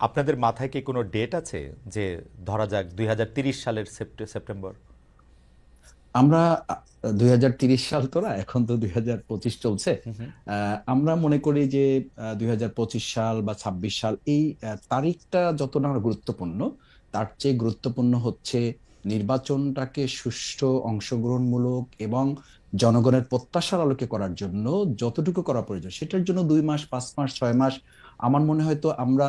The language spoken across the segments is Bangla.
আপনাদের মাথায় কি কোনো ডেট আছে যে ধরা যাক দুই সালের সেপ্টেম্বর? আমরা দুই সাল তো না এখন তো দুই হাজার পঁচিশ চলছে। আমরা মনে করি যে দুই হাজার পঁচিশ সাল বা ছাব্বিশ সাল এই তারিখটা যত না গুরুত্বপূর্ণ তার চেয়ে গুরুত্বপূর্ণ হচ্ছে নির্বাচনটাকে সুষ্ঠু অংশগ্রহণমূলক এবং জনগণের প্রত্যাশার আলোকে করার জন্য যতটুকু করা প্রয়োজন সেটার জন্য দুই মাস পাঁচ মাস ছয় মাস আমার মনে হয় তো আমরা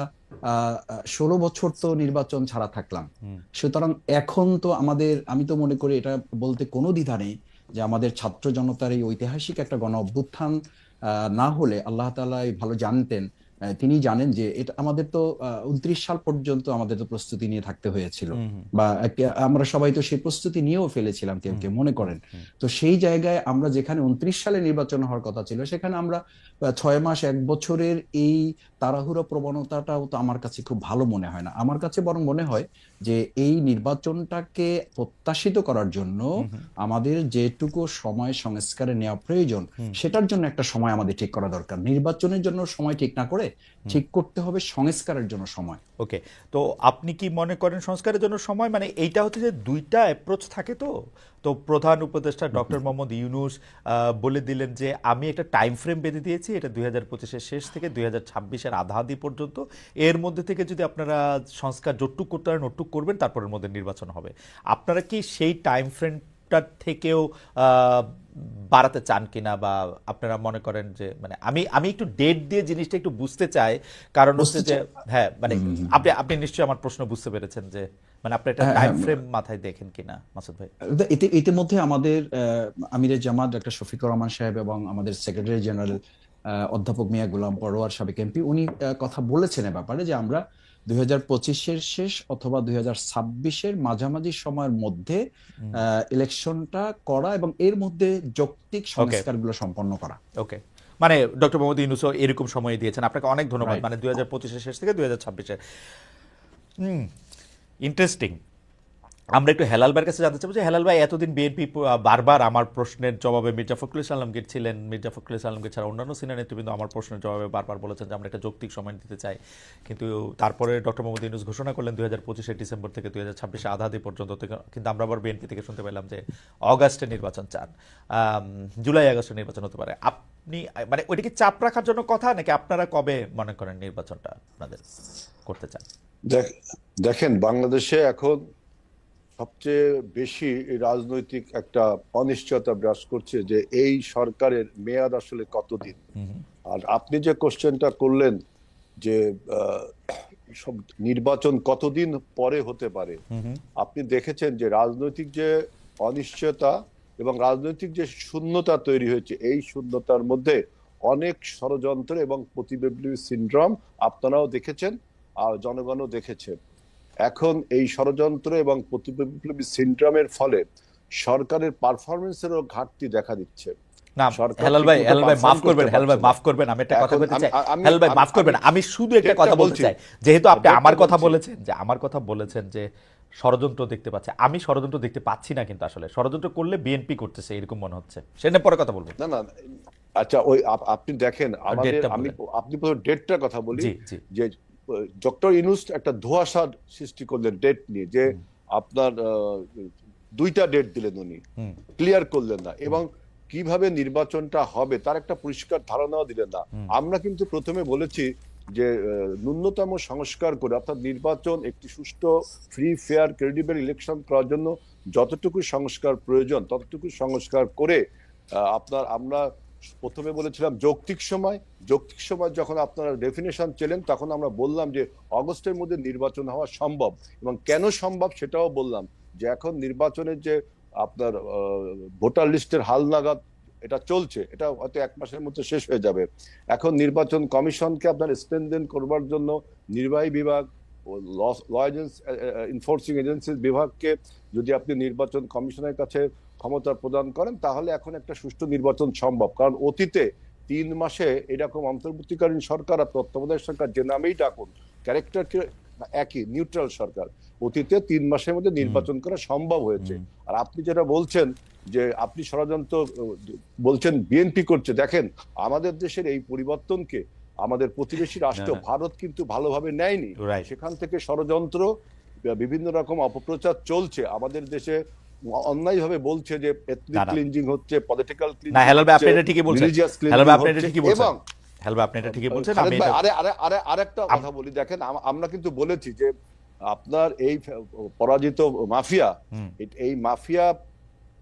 ষোলো বছর তো নির্বাচন ছাড়া থাকলাম। সুতরাং এখন তো আমাদের আমি তো মনে করি এটা বলতে কোনো দ্বিধা নেই যে আমাদের ছাত্র জনতার এই ঐতিহাসিক একটা গণ অভ্যুত্থান না হলে আল্লাহ এই ভালো জানতেন তিনি জানেন যে এটা আমাদের তো উনত্রিশ সাল পর্যন্ত আমাদের তো প্রস্তুতি নিয়ে থাকতে হয়েছিল। বা আমরা সবাই তো সেই প্রস্তুতি নিয়েও ফেলেছিলাম কেউ কেউ মনে করেন। তো সেই জায়গায় আমরা যেখানে উনত্রিশ সালে নির্বাচন হওয়ার কথা ছিল সেখানে আমরা ছয় মাস এক বছরের এই তাড়াহুড়ো প্রবণতাটাও তো আমার কাছে খুব ভালো মনে হয় না। আমার কাছে বরং মনে হয় যে এই নির্বাচনটাকে প্রত্যাশিত করার জন্য আমাদের যেটুকু সময় সংস্কারে নেওয়া প্রয়োজন সেটার জন্য একটা সময় আমাদের ঠিক করা দরকার। নির্বাচনের জন্য সময় ঠিক না করে ঠিক করতে হবে সংস্কারের জন্য সময়। ওকে তো আপনি কি মনে করেন সংস্কারের জন্য সময়? মানে এইটা হচ্ছে যে দুইটা অ্যাপ্রোচ থাকে তো? তো প্রধান উপদেষ্টা ডক্টর মোহাম্মদ ইউনুস বলে দিলেন যে আমি একটা টাইম ফ্রেম বেঁধে দিয়েছি এটা দুই হাজার পঁচিশের শেষ থেকে দুই হাজার ছাব্বিশের আধাআধি পর্যন্ত। এর মধ্যে থেকে যদি আপনারা সংস্কার জটুক করতে পারেন ওটুক করবেন তারপরের মধ্যে নির্বাচন হবে। আপনারা কি সেই টাইম ফ্রেমটার থেকেও বাড়াতে চান কিনা বা আপনারা মনে করেন যে মানে আমি আমি একটু ডেট দিয়ে জিনিসটা একটু বুঝতে চাই কারণ হচ্ছে যে হ্যাঁ মানে আপনি আপনি নিশ্চয়ই আমার প্রশ্ন বুঝতে পেরেছেন যে মানে আপনি একটা হ্যাঁ, টাইম হ্যাঁ। ফ্রেম মাথায় দেখেন কিনা মাসুদ ভাই? এতে ইতিমধ্যে আমাদের আমিরের জামাত ডক্টর শফিকুর রহমান সাহেব এবং আমাদের সেক্রেটারি জেনারেল অধ্যাপক মিয়া গোলাম পরোয়ার সাবেক এমপি উনি কথা বলেছেন এ ব্যাপারে যে আমরা দুই হাজার পঁচিশের শেষ অথবা দুই হাজার মাঝামাঝি সময়ের মধ্যে ইলেকশনটা করা এবং এর মধ্যে যৌক্তিক সংস্কারগুলো সম্পন্ন করা। ওকে মানে ডক্টর মোহাম্মদ ইউনুসও এরকম সময় দিয়েছেন। আপনাকে অনেক ধন্যবাদ। মানে দুই হাজার পঁচিশের শেষ থেকে দুই হাজার ছাব্বিশের। ইন্টারেস্টিং আমরা একটু হেলাল ভাইয়ের কাছে জানতে চাবো যে, হেলাল ভাই, এতদিন বিএনপি বারবার আমার প্রশ্নের জবাবে মির্জা ফখরুল ইসলাম আলমগীর ছিলেন। মির্জা ফখরুল ইসলাম আলমগীর ছাড়া অন্যান্য সিনিয়র নেতৃবৃন্দ আমার প্রশ্নের জবাবে বারবার বলেছেন যে, আমরা একটা যৌক্তিক সময় দিতে চাই। কিন্তু তারপরে ডক্টর মোহাম্মদ ইউনুস ঘোষণা করলেন দুই হাজার পঁচিশে ডিসেম্বর থেকে দুই হাজার ছাব্বিশে আধাদি পর্যন্ত কিন্তু আমরা আবার বিএনপি থেকে শুনতে পেলাম যে, অগাস্টে নির্বাচন চান। জুলাই, আগস্টে নির্বাচন হতে পারে। আপনি মানে ওইটা কি চাপ রাখার জন্য কথা, নাকি আপনারা কবে মনে করেন নির্বাচনটা আপনাদের? করতে চান? দেখেন বাংলাদেশে এখন সবচেয়ে বেশি রাজনৈতিক একটা অনিশ্চয়তা বিরাজ করছে যে এই সরকারের মেয়াদ আসলে কতদিন? আর আপনি যে কোশ্চেনটা করলেন যে সব নির্বাচন কতদিন পরে হতে পারে আপনি দেখেছেন যে রাজনৈতিক যে অনিশ্চয়তা এবং রাজনৈতিক যে শূন্যতা তৈরি হয়েছে এই শূন্যতার মধ্যে অনেক ষড়যন্ত্র এবং প্রতিবিপ্লবী সিনড্রোম আপনারাও দেখেছেন। জনগণও দেখেছে। এখন এই ষড়যন্ত্র এবং প্রতিবিপ্লবী সিনড্রোমের ফলে সরকারের পারফরমেন্সেরও ঘাটতি দেখা দিচ্ছে। আমি শুধু একটা কথা বলতে চাই। যেহেতু আপনি ডেটটা আমার কথা বলেছেন যে আমার কথা বলেছেন যে ষড়যন্ত্র দেখতে পাচ্ছে। আমি ষড়যন্ত্র দেখতে পাচ্ছি না কিন্তু আসলে। ষড়যন্ত্র করলে বিএনপি করতেছে এরকম মনে হচ্ছে। সেটা পরে কথা বলব। না না আচ্ছা ওই আপনি দেখেন আমাদের ডেটটা আমি। আপনি ডেটটার কথা বলি যে ডক্টর ইনুস একটা ধোঁয়াশার সৃষ্টি করলেন ডেট নিয়ে যে আপনার দুইটা ডেট দিলেন উনি। ক্লিয়ার করলেন না। এবং কীভাবে নির্বাচনটা হবে তার একটা পরিষ্কার ধারণাও দিলেন না। আমরা কিন্তু প্রথমে বলেছি যে ন্যূনতম সংস্কার করে অর্থাৎ নির্বাচন একটি সুষ্ঠু ফ্রি ফেয়ার ক্রেডিবল ইলেকশন করার জন্য যতটুকু সংস্কার প্রয়োজন ততটুকু সংস্কার করে আপনার আমরা প্রথমে বলেছিলাম যৌক্তিক সময়। যৌক্তিক সময় যখন আপনারা ডেফিনেশন চেলেন, তখন আমরা বললাম যে অগস্টের মধ্যে নির্বাচন হওয়া সম্ভব। এবং কেন সম্ভব সেটাও বললাম যে এখন নির্বাচনের যে আপনার ভোটার লিস্টের হালনাগাদ এটা চলছে। এটা হয়তো এক মাসের মধ্যে শেষ হয়ে যাবে। এখন নির্বাচন কমিশনকে আপনার স্ট্রেনদেন করবার জন্য নির্বাহী বিভাগ ল ইনফোর্সিং এজেন্সির বিভাগকে যদি আপনি নির্বাচন কমিশনের কাছে ক্ষমতা প্রদান করেন তাহলে এখন একটা সুষ্ঠু নির্বাচন সম্ভব। কারণ অতীতে তিন মাসে এরকম অন্তর্বর্তীকালীন সরকার আর তত্ত্বাবধায়ক সরকার যে নামেই ডাকুন ক্যারেক্টারকে একই নিউট্রাল সরকার। অতীতে তিন মাসের মধ্যে নির্বাচন করা সম্ভব হয়েছে। আর আপনি যেটা বলছেন যে আপনি ষড়যন্ত্র বলছেন বিএনপি করছে দেখেন আমাদের দেশের এই পরিবর্তনকে আমাদের প্রতিবেশী রাষ্ট্র না। ভারত কিন্তু ভালোভাবে নেয়নি। সেখান থেকে ষড়যন্ত্র বিভিন্ন রকম অপপ্রচার চলছে। আমাদের দেশে অন্যায়ভাবে বলছে যে এথনিক। ক্লিনজিং হচ্ছে পলিটিক্যাল না হেলাল ভাই আপনি এটা ঠিকই বলছেন। হেলাল ভাই আপনি এটা ঠিকই বলছেন। এবং হেলাল ভাই আপনি এটা ঠিকই বলছেন আমি আরে আরে আরে আরেকটা কথা বলি দেখেন আমরা কিন্তু বলেছি যে আপনার এই পরাজিত মাফিয়া এই মাফিয়া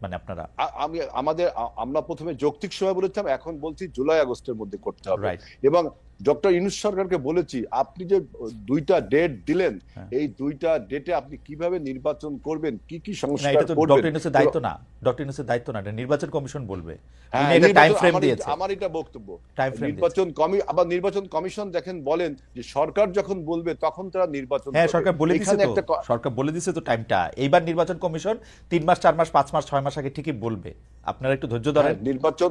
মানে আপনারা? আমি আমাদের আমরা প্রথমে যৌক্তিক সময় বলেছিলাম এখন বলছি জুলাই আগস্টের মধ্যে করতে হবে। এবং ডক্টর ইনুস সরকারকে বলেছি আপনি যে দুইটা ডেট দিলেন হ্যাঁ। এই দুইটা ডেটে আপনি কীভাবে নির্বাচন করবেন কি কি সংস্কার এটা তো করবেন? ডক্টর ইউনুসের দায়িত্ব না ডক্টর ইউনুসের দায়িত্ব না এটা নির্বাচন কমিশন বলবে। হ্যাঁ, টাইম ফ্রেম দিয়েছে। আমার এটা বক্তব্য। নির্বাচন কমি আবার নির্বাচন কমিশন দেখেন বলেন যে সরকার যখন বলবে তখন তারা নির্বাচন হ্যাঁ। সরকার বলে এখানে তো। সরকার বলে দিছে তো টাইমটা এইবার নির্বাচন কমিশন তিন মাস চার মাস পাঁচ মাস ছয় মাস আগে ঠিকই বলবে। আপনারা একটু ধৈর্য ধরেন। হ্যাঁ, নির্বাচন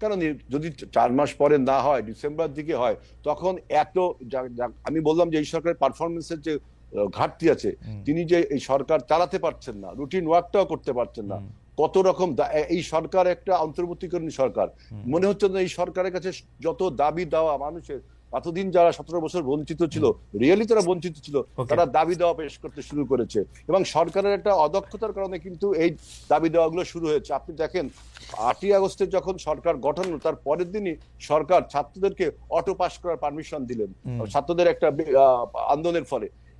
নি- যদি চার মাস পরে না হয় ডিসেম্বর দিকে হয় তখন এত আমি বললাম যে এই সরকারের পারফরমেন্সের যে ঘাটতি আছে তিনি যে এই সরকার চালাতে পারছেন না রুটিন ওয়ার্কটাও করতে পারছেন না কত রকম এই সরকার একটা অন্তর্বর্তীকরণ সরকার। মনে হচ্ছে না এই সরকারের কাছে যত দাবি দেওয়া মানুষের এতদিন যারা সতেরো বছর বঞ্চিত ছিল রিয়েলি তারা বঞ্চিত ছিল তারা দাবি দেওয়া পেশ করতে শুরু করেছে। এবং সরকারের একটা অদক্ষতার কারণে কিন্তু এই দাবি দেওয়াগুলো শুরু হয়েছে। আপনি দেখেন আটই আগস্টে যখন সরকার গঠন তার পরের দিনই সরকার ছাত্রদেরকে অটো পাস করার পারমিশন দিলেন। ছাত্রদের একটা আন্দোলনের ফলে।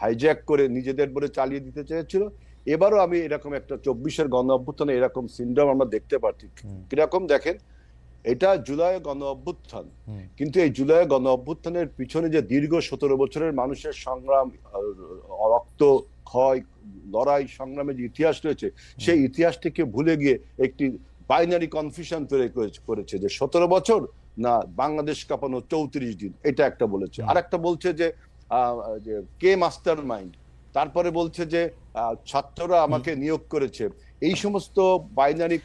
হাইজ্যাক করে নিজেদের বলে চালিয়ে দিতে চেয়েছিল। এবারও আমি এরকম একটা চব্বিশের গণ অভ্যুত্থানে এরকম সিনড্রম আমরা দেখতে পাচ্ছি। কীরকম দেখেন এটা জুলাই গণ অভ্যুত্থান। কিন্তু এই জুলাই গণ অভ্যুত্থানের পিছনে যে দীর্ঘ সতেরো বছরের মানুষের সংগ্রাম রক্ত ক্ষয় লড়াই সংগ্রামের যে ইতিহাস রয়েছে সেই ইতিহাসটিকে ভুলে গিয়ে একটি বাইনারি কনফিউশন তৈরি করেছে- করেছে যে সতেরো বছর না বাংলাদেশ কাঁপানো চৌত্রিশ দিন এটা একটা বলেছে। আর একটা বলছে যে কে মাস্টার মাইন্ড তারপরে বলছে যে ছাত্ররা আমাকে নিয়োগ করেছে। এই সমস্ত বাইনারি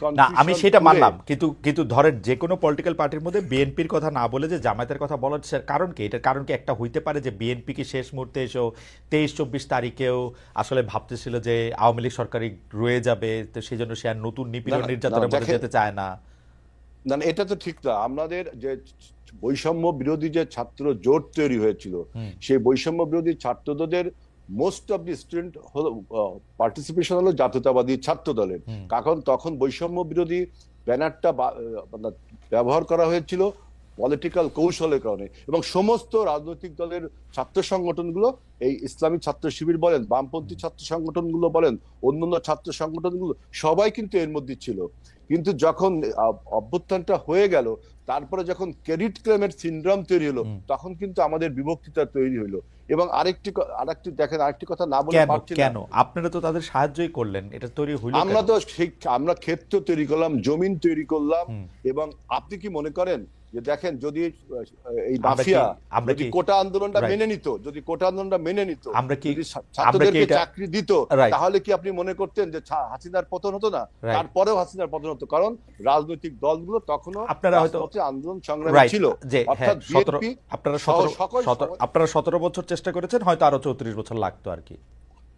আমি সেটা মানলাম। কিন্তু কিন্তু ধরেন যে কোনো পলিটিক্যাল পার্টির মধ্যে বিএনপির কথা না বলে যে জামায়াতের কথা বলার কারণ কি? এটার কারণ কি একটা হইতে পারে যে বিএনপি কি শেষ মুহূর্তে এসেও তেইশ চব্বিশ তারিখেও আসলে ভাবতেছিল যে আওয়ামী লীগ সরকারি রয়ে যাবে তো সেই জন্য সে আর নতুন নিপীড়ন নির্যাতনের মধ্যে যেতে চায় না না, এটা তো ঠিক না। আমাদের যে বৈষম্য বিরোধী যে ছাত্র জোট তৈরি হয়েছিল সেই বৈষম্য বিরোধী ছাত্রদের মোস্ট অফ দি স্টুডেন্ট হলো পার্টিসিপেশন হলো জাতীয়তাবাদী ছাত্র দলের কারণ তখন বৈষম্য বিরোধী ব্যানারটা মানে ব্যবহার করা হয়েছিল পলিটিক্যাল কৌশলের কারণে এবং সমস্ত রাজনৈতিক দলের ছাত্র সংগঠনগুলো এই ইসলামী ছাত্র শিবির বলেন বামপন্থী ছাত্র সংগঠনগুলো বলেন অন্যান্য ছাত্র সংগঠনগুলো সবাই কিন্তু এর মধ্যে ছিল। কিন্তু যখন অভ্যুত্থানটা হয়ে গেল তারপরে যখন ক্রেডিট ক্লেমের সিন্ড্রম তৈরি হলো তখন কিন্তু আমাদের বিভক্তিটা তৈরি হলো। এবং আরেকটি আরেকটি দেখেন আরেকটি কথা না বলে কেন পারছি কেন? আপনারা তো তাদের সাহায্যই করলেন এটা তৈরি হলো আমরা তো আমরা ক্ষেত্র তৈরি করলাম জমিন তৈরি করলাম এবং আপনি কি মনে করেন যে দেখেন যদি এই মাফিয়া আমরা কি- কোটা আন্দোলনটা মেনে নিত যদি কোটা আন্দোলনটা মেনে নিত আমরা কি- ছাত্রদেরকে চাকরি দিত তাহলে কি আপনি মনে করতেন যে হাসিনার পতন হতো না? তারপরেও হাসিনার পতন হতো কারণ রাজনৈতিক দলগুলো তখনও আপনারা হয়তো- আন্দোলন সংগ্রামে ছিল। যে অর্থাৎ হ্যাঁ, আপনারা সতেরো আপনারা সতেরো বছর চেষ্টা করেছেন হয়তো আরও চৌত্রিশ বছর লাগতো আর কি।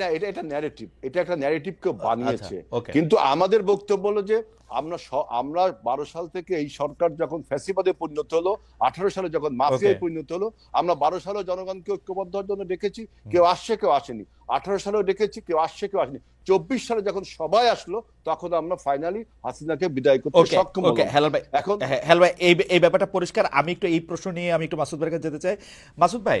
না এটা এটা ন্যারেটিভ এটা একটা ন্যারেটিভ কেউ বানিয়েছে। আচ্ছা, কিন্তু আমাদের বক্তব্য হলো যে আমরা আমরা বারো সাল থেকে এই সরকার যখন ফ্যাসিবাদে পরিণত হলো আঠারো সালে যখন মাফিয়ায় পরিণত হলো আমরা বারো সালে জনগণকে ঐক্যবদ্ধ হওয়ার জন্য ডেকেছি কেউ আসছে কেউ আসেনি। আঠারো সালেও ডেকেছি কেউ আসছে কেউ আসেনি। চব্বিশ সালে যখন সবাই আসলো তখন আমরা ফাইনালি হাসিনাকে বিদায় করতে সক্ষম ভাই এখন হ্যাঁ, ভাই এই এই ব্যাপারটা পরিষ্কার। আমি একটু এই প্রশ্ন নিয়ে আমি একটু মাসুদ ভাইয়ের কাছে যেতে চাই। মাসুদ ভাই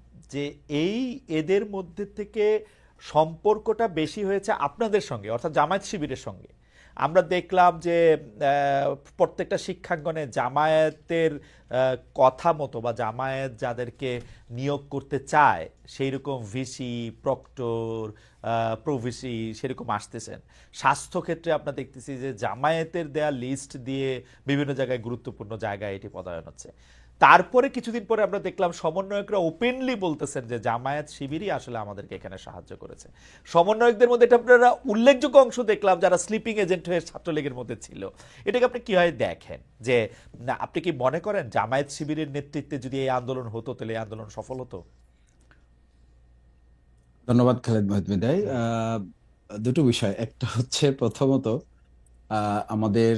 যে এই এদের মধ্যে থেকে সম্পর্কটা বেশি হয়েছে আপনাদের সঙ্গে, অর্থাৎ জামায়াত শিবিরের সঙ্গে। আমরা দেখলাম যে প্রত্যেকটা শিক্ষাঙ্গনে জামায়াতের কথা মতো বা জামায়াত যাদেরকে নিয়োগ করতে চায় সেই রকম ভিসি, প্রক্টর প্রভিসি সেরকম আসতেছেন। স্বাস্থ্যক্ষেত্রে আমরা দেখতেছি যে, জামায়াতের দেয়া লিস্ট দিয়ে বিভিন্ন জায়গায় গুরুত্বপূর্ণ জায়গায় এটি পদায়ন হচ্ছে। তারপরে কিছুদিন পরে আমরা দেখলাম সমন্বয়করা ওপেনলি বলতেছেন যে জামায়াত শিবিরই আসলে আমাদেরকে এখানে সাহায্য করেছে। সমন্বয়কদের মধ্যে এটা আপনারা উল্লেখযোগ্য অংশ দেখলাম যারা স্লিপিং এজেন্ট হয়ে ছাত্রলীগের মধ্যে ছিল। এটাকে আপনি কীভাবে দেখেন? যে আপনি কি মনে করেন জামায়াত শিবিরের নেতৃত্বে যদি এই আন্দোলন হতো, তাহলে এই আন্দোলন সফল হতো? ধন্যবাদ, খালেদ মহিদমিদাই দুটো বিষয়। একটা হচ্ছে প্রথমত আমাদের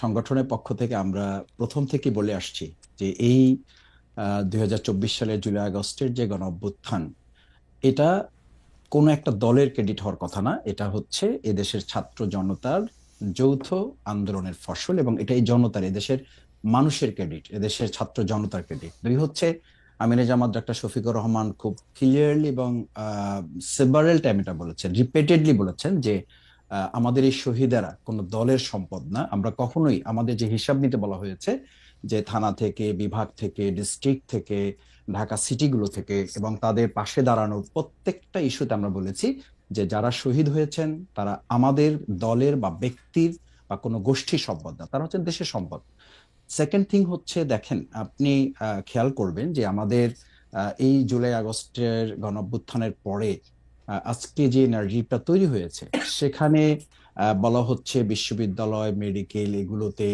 সংগঠনের পক্ষ থেকে আমরা প্রথম থেকে বলে আসছি যে এই দুই সালের জুলাই আগস্টের যে গণ অভ্যুত্থান এটা কোনো একটা দলের ক্রেডিট হওয়ার কথা না। এটা হচ্ছে এদেশের ছাত্র জনতার যৌথ আন্দোলনের ফসল এবং এটা এই জনতার, এদেশের মানুষের ক্রেডিট এদেশের ছাত্র জনতার ক্রেডিট দুই হচ্ছে আমিরে জামাত ডাক্তার শফিকুর রহমান খুব ক্লিয়ারলি এবং সেভারেল টাইম এটা বলেছেন রিপিটেডলি বলেছেন যে আমাদের এই শহীদেরা কোনো দলের সম্পদ না। আমরা কখনোই, আমাদের যে হিসাব নিতে বলা হয়েছে যে থানা থেকে, বিভাগ থেকে ডিস্ট্রিক্ট থেকে, ঢাকা সিটিগুলো থেকে এবং তাদের পাশে দাঁড়ানোর প্রত্যেকটা ইস্যুতে আমরা বলেছি যে যারা শহীদ হয়েছেন, তারা আমাদের দলের বা ব্যক্তির বা কোনো গোষ্ঠীর সম্পদ না, তারা হচ্ছেন দেশের সম্পদ। সেকেন্ড থিং হচ্ছে, দেখেন, আপনি খেয়াল করবেন যে আমাদের এই জুলাই আগস্টের গণঅভ্যুত্থানের পরে আজকে যে এনার্জিটা তৈরি হয়েছে, সেখানে বলা হচ্ছে বিশ্ববিদ্যালয় মেডিকেল এগুলোতে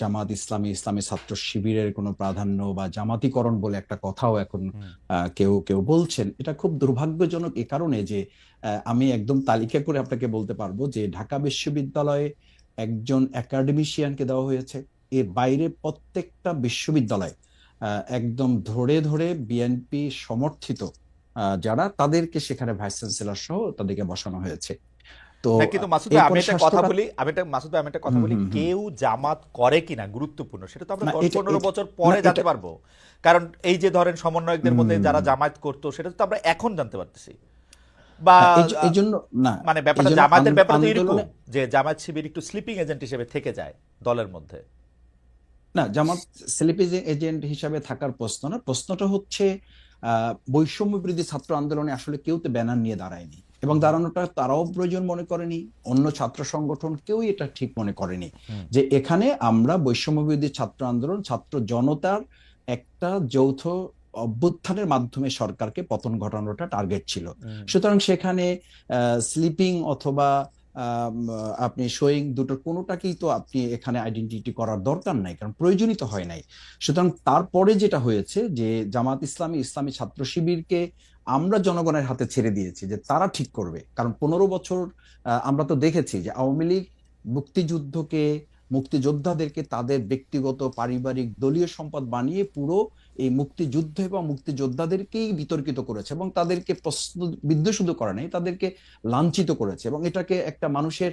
জামাত ইসলামী ইসলামী ছাত্র শিবিরের কোনো প্রাধান্য বা জামাতিকরণ বলে একটা কথাও এখন কেউ কেউ বলছেন। এটা খুব দুর্ভাগ্যজনক এ কারণে যে আমি একদম তালিকা করে আপনাকে বলতে পারব যে ঢাকা বিশ্ববিদ্যালয়ে একজন একাডেমিশিয়ানকে দেওয়া হয়েছে। এর বাইরে প্রত্যেকটা বিশ্ববিদ্যালয় একদম ধরে ধরে বিএনপি সমর্থিত যারা তাদেরকে সেখানে ভাইস চ্যান্সেলর সহ তাদেরকে বসানো হয়েছে। তো কিন্তু মাসুদ আমি একটা কথা বলি আমি একটা মাসুদ আমি একটা কথা বলি। কেউ জামাত করে কিনা গুরুত্বপূর্ণ সেটা তো আমরা দশ পনেরো বছর পরে জানতে পারব। কারণ এই যে ধরেন সমন্বয়কদের মধ্যে যারা জামায়াত করতো সেটা তো আমরা এখন জানতে পারতেছি। বা এই- জন্য না মানে ব্যাপারটা জামাতের ব্যাপারটা এরকম যে জামায়াত শিবির একটু স্লিপিং এজেন্ট হিসেবে থেকে যায় দলের মধ্যে। না জামাত সেলিপিজ এজেন্ট হিসাবে থাকার প্রশ্ন না। প্রশ্নটা হচ্ছে আহ, বৈষম্য বিরোধী ছাত্র আন্দোলনে আসলে কেউ তো ব্যানার নিয়ে দাঁড়ায়নি। এবং দাঁড়ানোটা তারাও প্রয়োজন মনে করেনি অন্য ছাত্র সংগঠন কেউই এটা ঠিক মনে করেনি। যে এখানে আমরা বৈষম্য বিরোধী ছাত্র আন্দোলন ছাত্র জনতার একটা যৌথ অভ্যুত্থানের মাধ্যমে সরকারকে পতন ঘটানোটা টার্গেট ছিল। সুতরাং সেখানে স্লিপিং অথবা আপনি শোয়িং দুটোর কোনোটাকেই তো আপনি এখানে আইডেন্টিটি করার দরকার নাই কারণ প্রয়োজনই তো হয় নাই। সুতরাং তারপরে যেটা হয়েছে যে জামাত ইসলামী ইসলামী ছাত্র শিবিরকে আমরা জনগণের হাতে ছেড়ে দিয়েছি যে তারা ঠিক করবে। কারণ পনেরো বছর আমরা তো দেখেছি যে আওয়ামী লীগ মুক্তিযুদ্ধকে, মুক্তিযোদ্ধাদেরকে তাদের ব্যক্তিগত, পারিবারিক, দলীয় সম্পদ বানিয়ে পুরো এই মুক্তিযুদ্ধ এবং মুক্তিযোদ্ধাদেরকেই বিতর্কিত করেছে এবং তাদেরকে প্রশ্ন বিদ্বেষিত করে নাই, তাদেরকে লাঞ্ছিত করেছে এবং এটাকে একটা মানুষের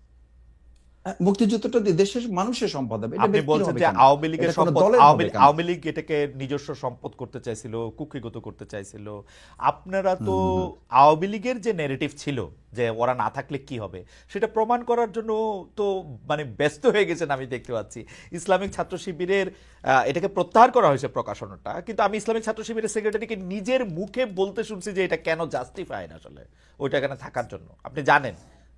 মুক্তিযুদ্ধটা দেশের মানুষের সম্পদ হবে। আপনি বলছেন যে? আওয়ামী লীগের সম্পদ আওয়ামী লীগ এটাকে নিজস্ব সম্পদ করতে চাইছিল কুক্ষিগত করতে চাইছিল। আপনারা তো আওয়ামী লীগের যে নেরেটিভ ছিল যে ওরা না থাকলে কি হবে সেটা প্রমাণ করার জন্য তো মানে ব্যস্ত হয়ে গেছেন আমি দেখতে পাচ্ছি। ইসলামিক ছাত্র শিবিরের এটাকে প্রত্যাহার করা হয়েছে প্রকাশনাটা কিন্তু আমি ইসলামিক ছাত্র শিবিরের সেক্রেটারিকে নিজের মুখে বলতে শুনছি যে এটা কেন জাস্টিফাই না আসলে ওইটা এখানে থাকার জন্য। আপনি জানেন?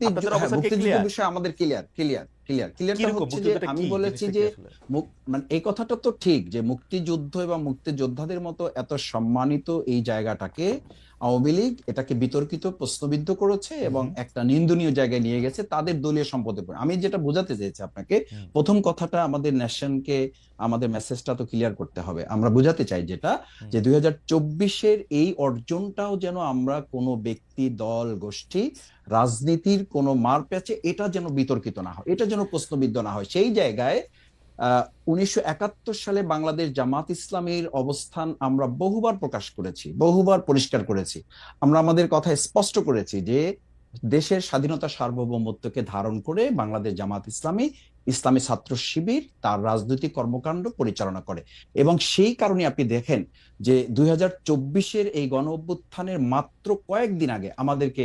আপনাদের হ্যাঁ, অবস্থা কি মুক্তিযুদ্ধ ক্লিয়ার বিষয়ে আমাদের ক্লিয়ার ক্লিয়ার ক্লিয়ার ক্লিয়ারটা হচ্ছে যে আমি বলেছি যে কি আসলে? মুক- মানে এই কথাটা তো ঠিক যে মুক্তিযুদ্ধ এবং মুক্তিযোদ্ধাদের মতো এত সম্মানিত এই জায়গাটাকে আওয়ামী লীগ এটাকে বিতর্কিত প্রশ্নবিদ্ধ করেছে এবং একটা নিন্দনীয় জায়গায় নিয়ে গেছে তাদের দলীয় সম্পদের উপর আমি যেটা বোঝাতে চেয়েছি আপনাকে প্রথম কথাটা আমাদের ন্যাশনকে আমাদের মেসেজটা তো ক্লিয়ার করতে হবে। আমরা বোঝাতে চাই যেটা যে দুই হাজার চব্বিশের এই অর্জনটাও যেন আমরা কোনো ব্যক্তি দল গোষ্ঠী রাজনীতির কোনো মার প্যাচে এটা যেন বিতর্কিত না হয়, এটা যেন প্রশ্নবিদ্ধ না হয়। সেই জায়গায় উনিশশো একাত্তর সালে বাংলাদেশ জামাত ইসলামের অবস্থান আমরা বহুবার প্রকাশ করেছি, বহুবার পরিষ্কার করেছি। আমরা আমাদের কথা স্পষ্ট করেছি যে দেশের স্বাধীনতা সার্বভৌমত্বকে ধারণ করে বাংলাদেশ জামাত ইসলামী ইসলামী ছাত্র শিবির তার রাজনৈতিক কর্মকাণ্ড পরিচালনা করে। এবং সেই কারণে আপনি দেখেন যে দুই চব্বিশের এই গণ অভ্যুত্থানের মাত্র কয়েকদিন আগে আমাদেরকে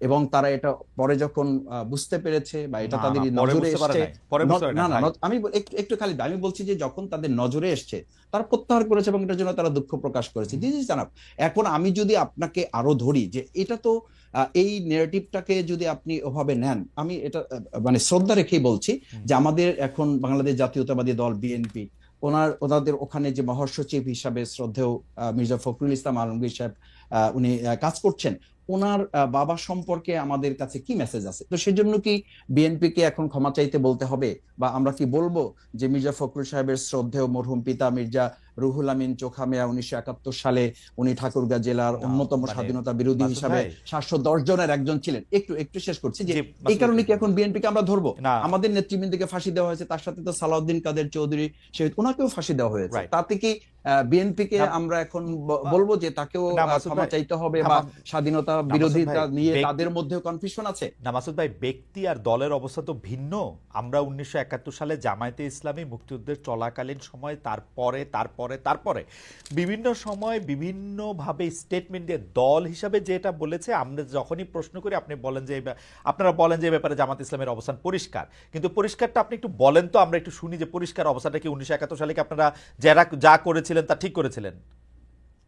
এবং তারা এটা পরে যখন বুঝতে পেরেছে বা এটা তাদের নজরে এসছে ন- না আমি একটু খালি আমি বলছি যে যখন তাদের নজরে এসছে তারা প্রত্যাহার করেছে এবং এটার জন্য তারা দুঃখ প্রকাশ করেছে। জি জি জানাব এখন আমি যদি আপনাকে আরও ধরি যে এটা তো এই নেগেটিভটাকে যদি আপনি ওভাবে নেন আমি এটা মানে শ্রদ্ধা রেখেই বলছি যে আমাদের এখন বাংলাদেশ জাতীয়তাবাদী দল বিএনপি ওনার ওনাদের ওখানে যে মহাসচিব হিসাবে শ্রদ্ধেয় মির্জা ফখরুল ইসলাম আলমগীর সাহেব আহ, উনি কাজ করছেন ওনার বাবা সম্পর্কে আমাদের কাছে কি মেসেজ আছে? তো সেজন্য কি বিএনপি কে এখন ক্ষমা চাইতে বলতে হবে? বা আমরা কি বলব যে মির্জা ফখরুল সাহেবের শ্রদ্ধেয় মরহুম পিতা মির্জা রুহুল আমিন চোখামিয়া উনিশশো একাত্তর সালে উনি ঠাকুরগাঁ জেলার অন্যতম মানে স্বাধীনতা বিরোধী হিসাবে সাতশো দশ জনের একজন ছিলেন। একটু একটু শেষ করছি যে এই কারণে কি এখন বিএনপি কে আমরা ধরবো? আমাদের নেতৃবৃন্দকে ফাঁসি দেওয়া হয়েছে তার সাথে তো সালাউদ্দিন কাদের চৌধুরী শহীদ ওনাকেও ফাঁসি দেওয়া হয়েছে। তাতে কি আমরা এখন বলব যে তাকেও ক্ষমা চাইতে হবে বা স্বাধীনতা বিরোধিতা নিয়ে তাদের মধ্যেও কনফিউশন আছে? না মাসুদ ভাই ব্যক্তি আর দলের অবস্থা তো ভিন্ন। আমরা উনিশশো একাত্তর সালে জামায়াতে ইসলামী মুক্তিযুদ্ধের চলাকালীন সময় তারপরে তারপরে তারপরে বিভিন্ন সময় বিভিন্নভাবে স্টেটমেন্ট দিয়ে দল হিসাবে যেটা বলেছে, আমরা যখনই প্রশ্ন করি, আপনি বলেন যে, আপনারা বলেন যে ব্যাপারে জামাত ইসলামের অবস্থান পরিষ্কার। কিন্তু পরিষ্কারটা আপনি একটু বলেন তো, আমরা একটু শুনি যে, পরিষ্কার অবস্থাটা কি উনিশশো একাত্তর সালে কি আপনারা যারা, যা করেছিলেন তা ঠিক করেছিলেন?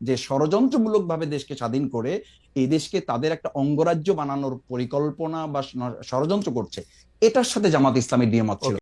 যে ষড়যন্ত্রমূলক ভাবে দেশকে স্বাধীন করে এই দেশকে তাদের একটা অঙ্গরাজ্য বানানোর পরিকল্পনা বা ষড়যন্ত্র করছে, এটার সাথে জামাত ইসলামের ডিএমত ছিল।